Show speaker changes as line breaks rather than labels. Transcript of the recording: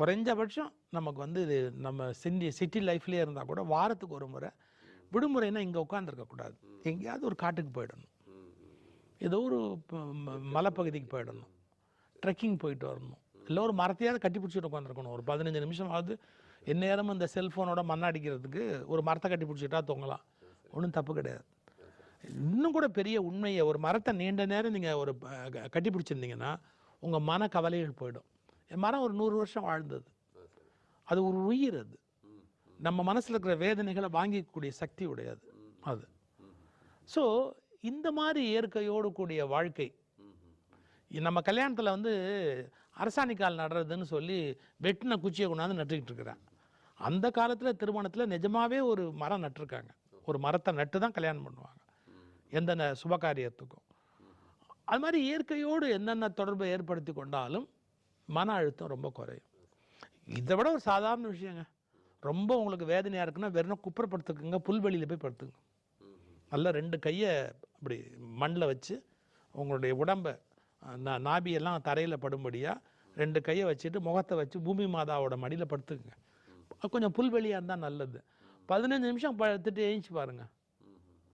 குறைஞ்சபட்சம் நமக்கு வந்து இது நம்ம சிண்டி சிட்டி லைஃப்லேயே இருந்தால் கூட வாரத்துக்கு ஒரு முறை விடுமுறைனா இங்கே உட்காந்துருக்கக்கூடாது எங்கேயாவது ஒரு காட்டுக்கு போயிடணும். ஏதோ ஒரு மலைப்பகுதிக்கு போயிடணும். ட்ரெக்கிங் போயிட்டு வரணும். இல்லை ஒரு மரத்தையாவது கட்டி பிடிச்சிட்டு உட்காந்துருக்கணும் ஒரு பதினஞ்சு நிமிஷமாவது எந்நேரமும் இந்த செல்ஃபோனோட மண்ணடிக்கிறதுக்கு ஒரு மரத்தை கட்டி பிடிச்சிட்டா தொங்கலாம். ஒன்றும் தப்பு கிடையாது. இன்னும் கூட பெரிய உண்மையை ஒரு மரத்தை நீண்ட நேரம் நீங்கள் ஒரு கட்டி பிடிச்சிருந்தீங்கன்னா உங்கள் மன கவலைகள் போயிடும். மரம் ஒரு நூறு வருஷம் வாழ்ந்தது. அது ஒரு உயிர் அது. நம்ம மனசில் இருக்கிற வேதனைகளை வாங்கிக்கக்கூடிய சக்தி உடையது அது. ஸோ இந்த மாதிரி இயற்கையோடு கூடிய வாழ்க்கை. நம்ம கல்யாணத்தில் வந்து அரசாணிக்கால் நடுறதுன்னு சொல்லி வெட்டின குச்சியை கொண்டாந்து நட்டுக்கிட்டு இருக்கிறேன். அந்த காலத்தில் திருமணத்தில் நிஜமாகவே ஒரு மரம் நட்டிருக்காங்க. ஒரு மரத்தை நட்டு தான் கல்யாணம் பண்ணுவாங்க. எந்த சுபகாரியத்துக்கும். அது மாதிரி இயற்கையோடு என்னென்ன தொடர்பை ஏற்படுத்தி கொண்டாலும் மன அழுத்தம் ரொம்ப குறையும். இதை விட ஒரு சாதாரண விஷயங்க. ரொம்ப உங்களுக்கு வேதனையாக இருக்குன்னா வெறும் குப்புறப்படுத்துக்குங்க புல்வெளியில் போய் படுத்துங்க. நல்லா ரெண்டு கையை அப்படி மண்ணில் வச்சு உங்களுடைய உடம்பை நா- நாபியெல்லாம் தரையில் படும்படியாக ரெண்டு கையை வச்சுட்டு முகத்தை வச்சு பூமி மாதாவோட மடியில் படுத்துக்குங்க. கொஞ்சம் புல்வெளியாக இருந்தால் நல்லது. பதினஞ்சு நிமிஷம் படுத்துட்டு எழுந்துச்சு பாருங்கள்